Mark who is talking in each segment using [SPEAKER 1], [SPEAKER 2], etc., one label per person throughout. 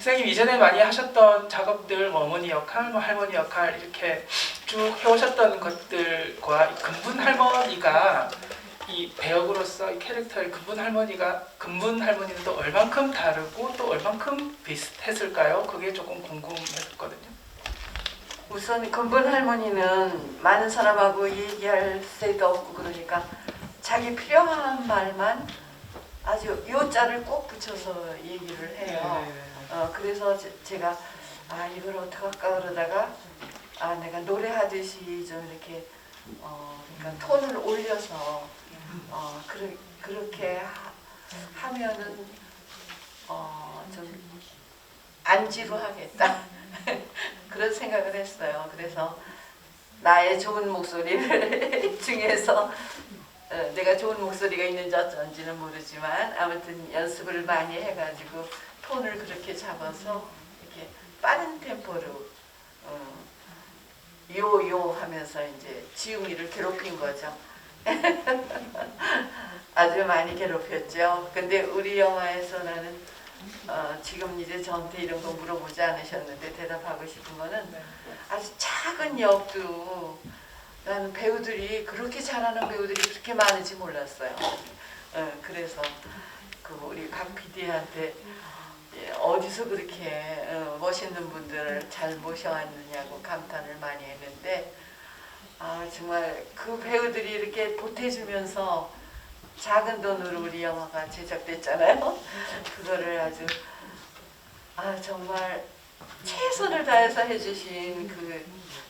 [SPEAKER 1] 선생님 이전에 많이 하셨던 작업들 뭐 어머니 역할, 뭐 할머니 역할 이렇게 쭉 해오셨던 것들과 이 근분 할머니가 이 배역으로서 이 캐릭터의 근분 할머니가 근분 할머니는 또 얼만큼 다르고 또 얼만큼 비슷했을까요? 그게 조금 궁금했거든요.
[SPEAKER 2] 우선 근본 할머니는 많은 사람하고 얘기할 새도 없고 그러니까 자기 필요한 말만 아주 요자를 꼭 붙여서 얘기를 해요. 어, 그래서 제, 제가 아 이걸 어떡할까 그러다가 아 내가 노래하듯이 좀 이렇게 어 그러니까 톤을 올려서 어 그러, 그렇게 하, 하면은 어 좀 안지로 하겠다 그런 생각을 했어요. 그래서 나의 좋은 목소리를 중에서 어, 내가 좋은 목소리가 있는지 어쩐지는 모르지만 아무튼 연습을 많이 해가지고 톤을 그렇게 잡아서 이렇게 빠른 템포로 어, 요요 하면서 이제 지웅이를 괴롭힌 거죠. 아주 많이 괴롭혔죠. 근데 우리 영화에서 나는 어, 지금 이제 저한테 이런 거 물어보지 않으셨는데 대답하고 싶은 거는 아주 작은 역도 나는 배우들이 그렇게 잘하는 배우들이 그렇게 많은지 몰랐어요. 어, 그래서 그 우리 강 PD한테 예, 어디서 그렇게 어, 멋있는 분들을 잘 모셔왔느냐고 감탄을 많이 했는데 아 정말 그 배우들이 이렇게 보태주면서 작은 돈으로 우리 영화가 제작됐잖아요. 그거를 아주 아 정말 최선을 다해서 해주신 그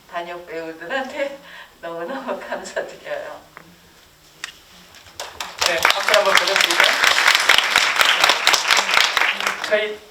[SPEAKER 2] 단역 배우들한테 너무너무 감사드려요.
[SPEAKER 1] 네, 박수 한번 부탁드릴까요? 저희